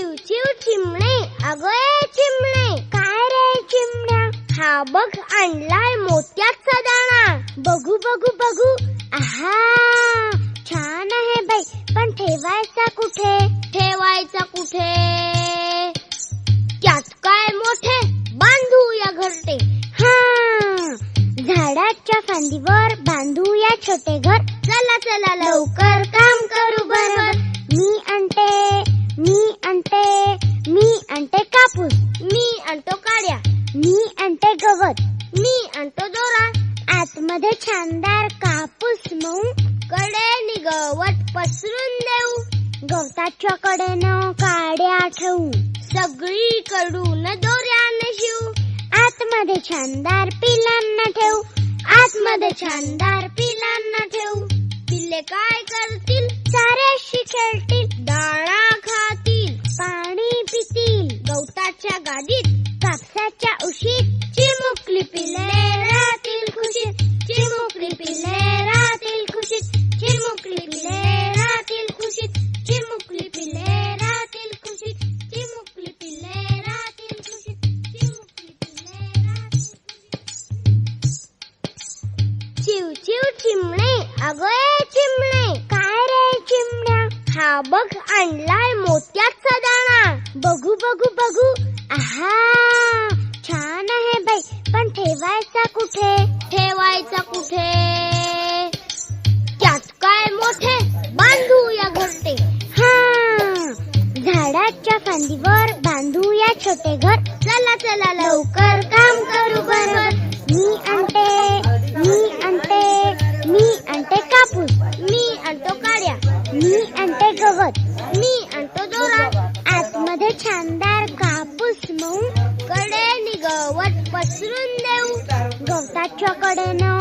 चिव चिमणे. अगं चिमणे काय रे चिमण्या? हा बघ आणलाय मोत्याचा दाणा. बघू बघू बघू. आहा छान आहे बाई. पण ठेवायचा कुठे? ठेवायचा कुठे? त्यात काय मोठे? बांधूया घरटे. हा झाडाच्या फांदीवर बांधूया छोटे घर. चला चला लवकर काम करू. बरोबर मी आणतो काड्या मी आणते गवत मी आणतो दोरा. आतमध्ये छानदार कापूस मऊ कडे गवत पसरून देऊ. गवताच्या कडेनं काड्या ठेवू सगळीकडून दोऱ्याने शिवू. आतमध्ये छानदार पिलांना ठेवू आतमध्ये छानदार पिलांना ठेवू पिल्ले काय कापसाच्या उशीत चिमुकली पिल्ले राहतील खुशीत. चिमुकली पिल्ले राहतील खुशीत. चिमुकली पिल्ले राहतील खुशीत. चिमुकली पिल्ले राहतील खुशीत. चिमुकली पिल्ले राहतील खुशीत. चिमुकली पिल्ले राहतील चिव चिव चिमणे अगोय चिमणे. काय रे चिमण्या? हा बघ आणलाय मोत्याचा दाणा. बघू बघू बघू. आहा कुठे ठेवायचा कुठे? त्यात काय मोठे बांधूया घरटे. हा झाडाच्या फांदीवर बांधूया छोटे घर. चला चला लवकर काम करू बरोबर. मी आणते मी आणते मी आणते कापूस. मी आणतो काड्या. मी आणते गवत. मी आणतो दोरा. गवत